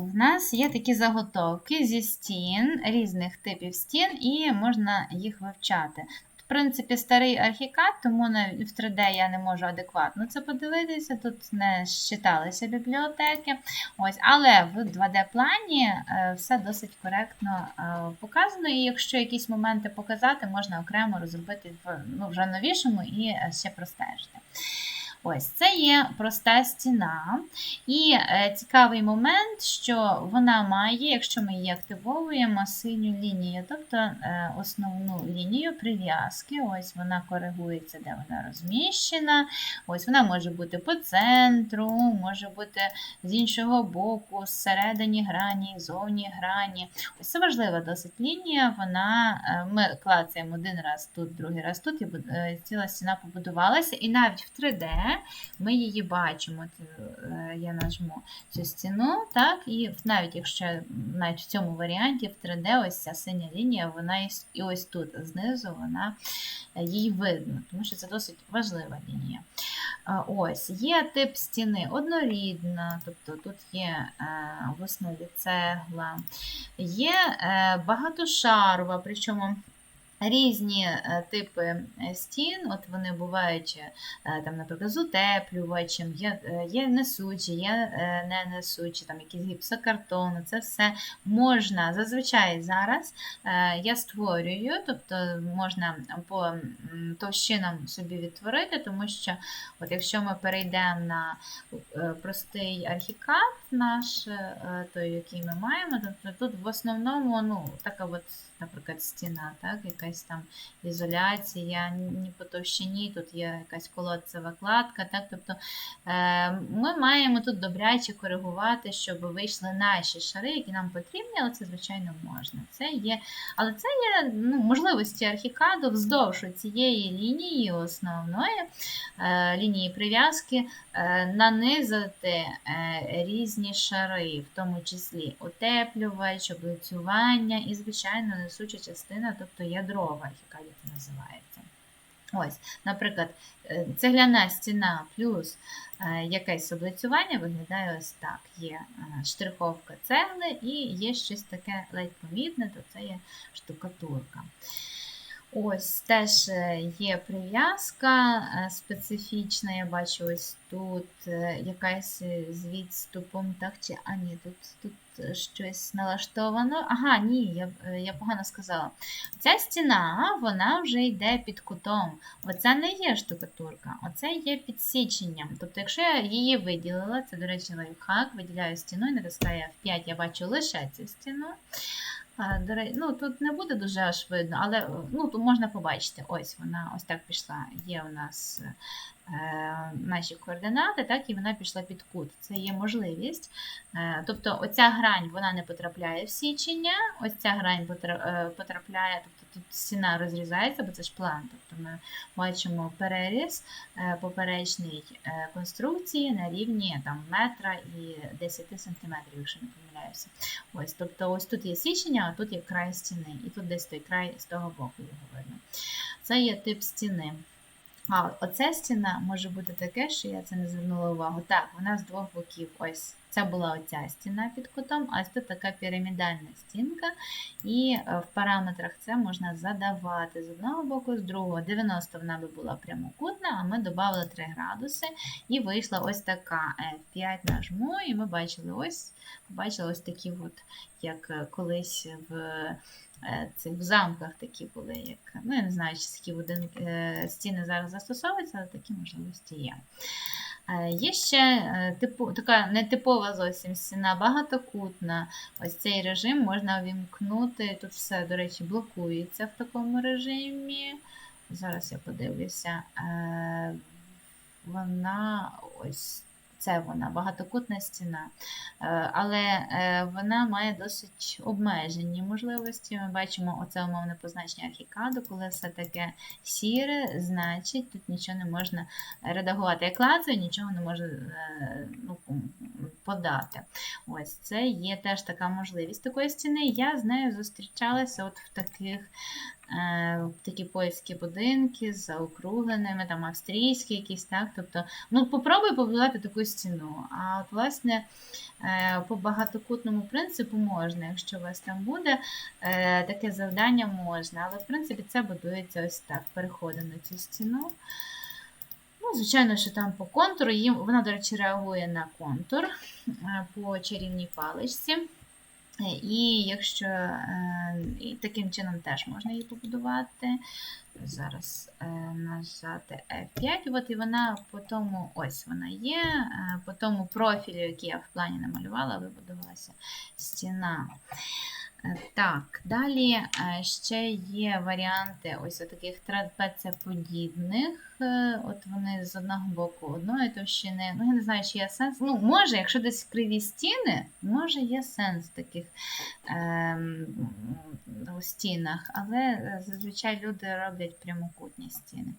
в нас є такі заготовки зі стін, різних типів стін, і можна їх вивчати. В принципі, старий архікад, тому в 3D я не можу адекватно це подивитися. Тут не считалися бібліотеки. Ось, але в 2D-плані е, все досить коректно е, показано. І якщо якісь моменти показати, можна окремо розробити в ну, вже новішому і е, ще простежити. Ось це є проста стіна. І е, цікавий момент, що вона має, якщо ми її активовуємо, синю лінію, тобто е, основну лінію прив'язки. Ось вона коригується, де вона розміщена. Ось вона може бути по центру, може бути з іншого боку, зсередині грані, зовні грані. Ось це важлива досить лінія. Вона, е, Ми клацаємо один раз тут, другий раз тут, і ціла стіна побудувалася. І навіть в 3D ми її бачимо. Е, Я нажму цю стіну, так, і навіть якщо навіть в цьому варіанті в 3D ось ця синя лінія, вона і ось тут знизу вона е, їй видно, тому що це досить важлива лінія. Ось, є тип стіни однорідна, тобто тут є е, в основі цегла, є е, багатошарова, причому різні е, типи е, стін, от вони бувають, е, там, наприклад, з утеплювачем, є, є несучі, є не несучі, там якісь гіпсокартони, це все можна. Зазвичай зараз я створюю, тобто можна по товщинам собі відтворити, тому що от якщо ми перейдемо на простий архікад наш, той, який ми маємо, тобто тут в основному ну, така от, наприклад, стіна, так, якась там ізоляція, ні по товщині, тут є якась колодцева кладка. Так, тобто е, ми маємо тут добряче коригувати, щоб вийшли наші шари, які нам потрібні, але це, звичайно, можна. Це є, але це є ну, можливості архікаду вздовж цієї лінії основної е, лінії прив'язки е, нанизати різні шари, в тому числі утеплювач, облицювання і, звичайно, несуча частина, тобто ядрова яка як називається. Ось, наприклад, е, цегляна стіна плюс е, якесь облицювання виглядає ось так. Є е, штриховка цегли і є щось таке ледь помітне, то це є штукатурка. Ось теж е, є прив'язка е, специфічна. Я бачу ось тут е, якась з відступом, так чи а ні, тут, тут щось налаштовано. Ага, ні, я, я погано сказала. Ця стіна вона вже йде під кутом. Оце не є штукатурка, оце є підсіченням. Тобто, якщо я її виділила, це, до речі, лайфхак, виділяю стіну і натискаю F5, я бачу лише цю стіну. Ну тут не буде дуже аж видно, але ну, можна побачити. Ось вона ось так пішла. Є у нас наші координати, так, і вона пішла під кут. Це є можливість. Е, тобто оця грань вона не потрапляє в січення, ось ця грань е, потрапляє, тобто тут стіна розрізається, бо це ж план. Тобто ми бачимо переріз е, поперечний е, конструкції на рівні там, метра і 10 сантиметрів, якщо не помиляюся. Ось, тобто ось тут є січення, а тут є край стіни. І тут десь той край з того боку його видно. Це є тип стіни. А оця стіна може бути таке, що я це не звернула увагу. Так, вона з двох боків. Ось це була оця стіна під кутом, а тут така пірамідальна стінка. І е, в параметрах це можна задавати з одного боку, з другого. 90 вона би була прямокутна, а ми додали 3 градуси і вийшла ось така F5 нажму, і ми бачили ось, побачили ось такі, от, як е, колись в е, цих замках такі були, як ну я не знаю, чи такі будинки е, стіни зараз застосовуються, але такі можливості є. Е, Є ще типу, така нетипова зовсім стіна, багатокутна. Ось цей режим можна увімкнути. Тут все, до речі, блокується в такому режимі. Зараз я подивлюся. Вона ось це вона, багатокутна стіна. Е, Але е, вона має досить обмежені можливості. Ми бачимо оце умовне позначення архікаду, коли все таке сіре, значить тут нічого не можна редагувати. Як клацаю, нічого не можу е, ну, подати. Ось це є теж така можливість такої стіни. Я з нею зустрічалася от в таких такі польські будинки з заокругленими, там австрійські якісь, так. Тобто, ну, попробуй побудувати таку стіну. А от, власне, е, по багатокутному принципу можна, якщо у вас там буде е, таке завдання, можна. Але, в принципі, це будується ось так. Переходимо на цю стіну. Ну, звичайно, що там по контуру, їм, вона, до речі, реагує на контур е, по чарівній паличці. І якщо е, і таким чином теж можна її побудувати. Зараз е, нажати F5, от і вона по тому, ось вона є, е, по тому профілю, який я в плані намалювала, вибудувалася стіна. Е, Так, далі е, ще є варіанти ось таких трапецеподібних. Е, От вони з одного боку одної товщини. Ну, я не знаю, чи є сенс. Ну, може, якщо десь криві стіни, може є сенс в таких ем, у стінах, але е, зазвичай люди роблять прямокутні стіни.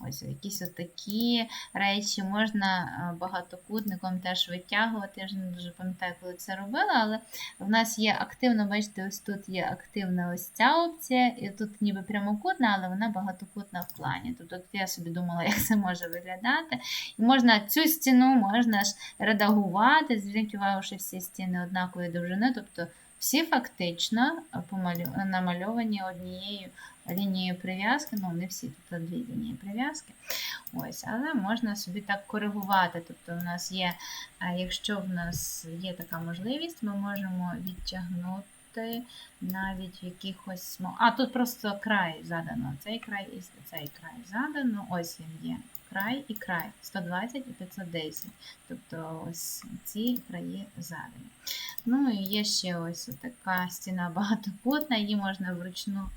Ось якісь такі речі можна е, багатокутником теж витягувати. Я ж не дуже пам'ятаю, коли це робила, але в нас є активно, бачите, ось тут є активна ось ця опція, і тут ніби прямокутна, але вона багатокутна в плані. Тобто я собі думала, як це може виглядати. І можна цю стіну можна ж редагувати. Що всі стіни однакової довжини, тобто всі фактично намальовані однією лінією прив'язки. Ну, не всі, тут дві лінії прив'язки. Ось, але можна собі так коригувати. Тобто, у нас є, якщо в нас є така можливість, ми можемо відтягнути 对 навіть в якихось. А, тут просто край задано. Цей край і цей край задано. Ось він є. Край і край 120 і 510. Тобто ось ці краї задані. Ну і є ще ось така стіна багатокутна, її можна вручну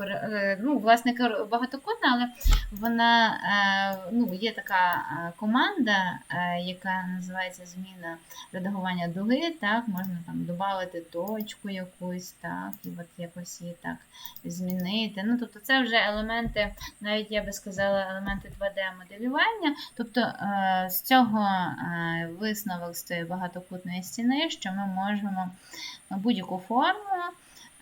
е, ну, власне, багатокутна, але вона е, ну, є така е, команда, яка називається зміна редагування дуги. Так, можна там додати точку якусь, так, і от якось її так змінити. Ну, тобто це вже елементи, навіть я би сказала, елементи 2D-моделювання. Тобто е, з цього е, висновок з цієї багатокутної стіни, що ми можемо будь-яку форму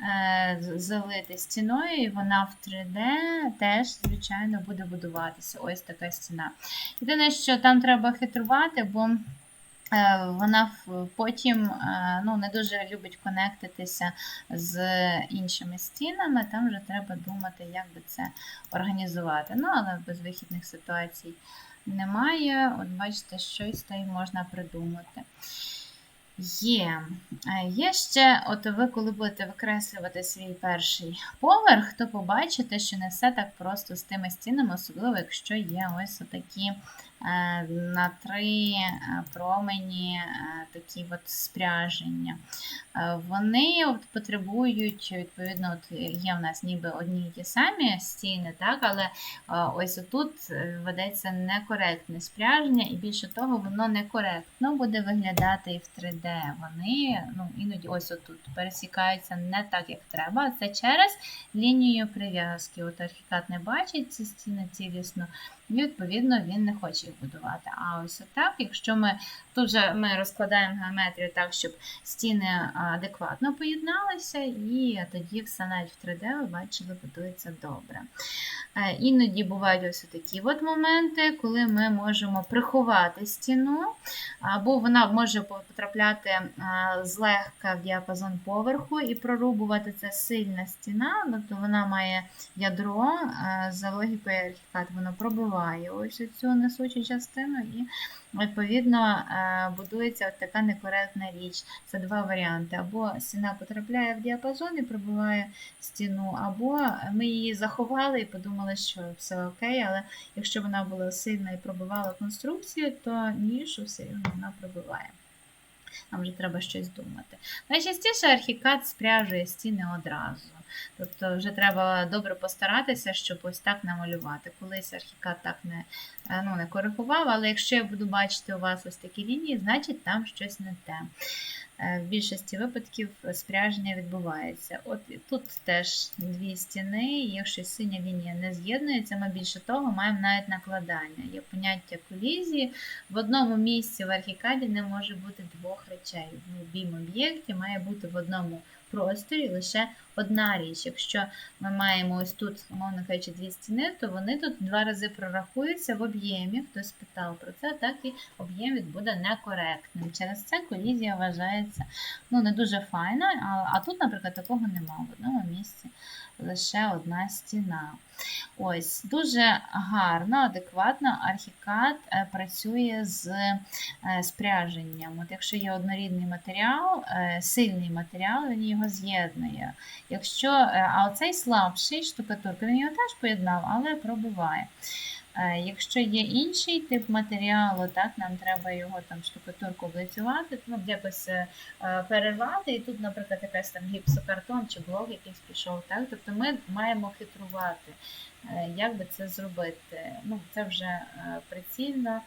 е, залити стіною, і вона в 3D теж, звичайно, буде будуватися. Ось така стіна. Єдине, що там треба хитрувати, бо вона потім е, ну, не дуже любить конектитися з іншими стінами. Там вже треба думати, як би це організувати. Ну, але безвихідних ситуацій немає. От бачите, щось та й можна придумати. Є. Е, Є ще, от ви, коли будете викреслювати свій перший поверх, то побачите, що не все так просто з тими стінами, особливо якщо є ось отакі е, на три е, промені е, такі от спряження. Е, Вони от потребують, відповідно, от є в нас ніби одні й ті самі стіни, так, але е, ось отут е, ведеться некоректне спряження, і більше того, воно некоректно буде виглядати і в 3D. Вони ну, іноді ось отут пересікаються не так, як треба. Це через лінію прив'язки. От архікат не бачить ці стіни цілісно, і відповідно він не хоче їх будувати. А ось отак, якщо ми тут же ми розкладаємо геометрію так, щоб стіни адекватно поєдналися, і тоді все навіть в 3D ви бачили, будується добре. Е, Іноді бувають ось такі от моменти, коли ми можемо приховати стіну, або вона може потрапляти е, злегка в діапазон поверху і прорубувати це сильна стіна, тобто вона має ядро, е, за логікою архікат, воно пробиває ось цю несучу частину і Відповідно, е, будується така некоректна річ. Це два варіанти. Або стіна потрапляє в діапазон і пробиває стіну, або ми її заховали і подумали, що все окей, але якщо вона була сильна і пробивала конструкцію, то нішу все рівно вона пробиває. Нам вже треба щось думати. Найчастіше архікат спряжує стіни одразу. Тобто вже треба добре постаратися, щоб ось так намалювати. Колись архікат так не, е, ну, не коригував, але якщо я буду бачити у вас ось такі лінії, значить там щось не те. Е, в більшості випадків спряження відбувається. От тут теж дві стіни, якщо синя лінія не з'єднується, ми більше того маємо навіть накладання. Є поняття колізії. В одному місці в архікаді не може бути двох речей. В обійм об'єкті має бути в одному просторі лише одна річ. Якщо ми маємо ось тут, умовно кажучи, дві стіни, то вони тут два рази прорахуються в об'ємі. Хтось питав про це, так і об'єм буде некоректним. Через це колізія вважається ну, не дуже файна, а, а тут, наприклад, такого немає. В одному місці лише одна стіна. Ось, дуже гарно, адекватно архікад е, працює з е, спряженням. От якщо є однорідний матеріал, е, сильний матеріал, він його з'єднує. Якщо, е, а оцей слабший штукатурка, він його теж поєднав, але пробиває. Е, Якщо є інший тип матеріалу, так, нам треба його там штукатурку облицювати, ну, якось е, перервати, і тут, наприклад, якась там гіпсокартон чи блок якийсь пішов. Так? Тобто ми маємо хитрувати, е, як би це зробити. Ну, це вже прицільно.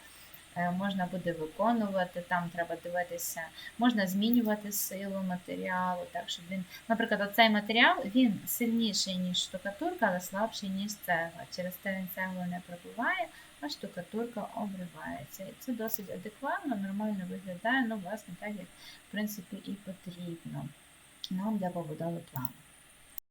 Е, Можна буде виконувати, там треба дивитися, можна змінювати силу матеріалу, так щоб він, наприклад, оцей матеріал він сильніший, ніж штукатурка, але слабший, ніж цегла. Через те він цеглу не пробиває, а штукатурка обривається. І це досить адекватно, нормально виглядає, ну, власне, так як в принципі і потрібно нам для побудови плану.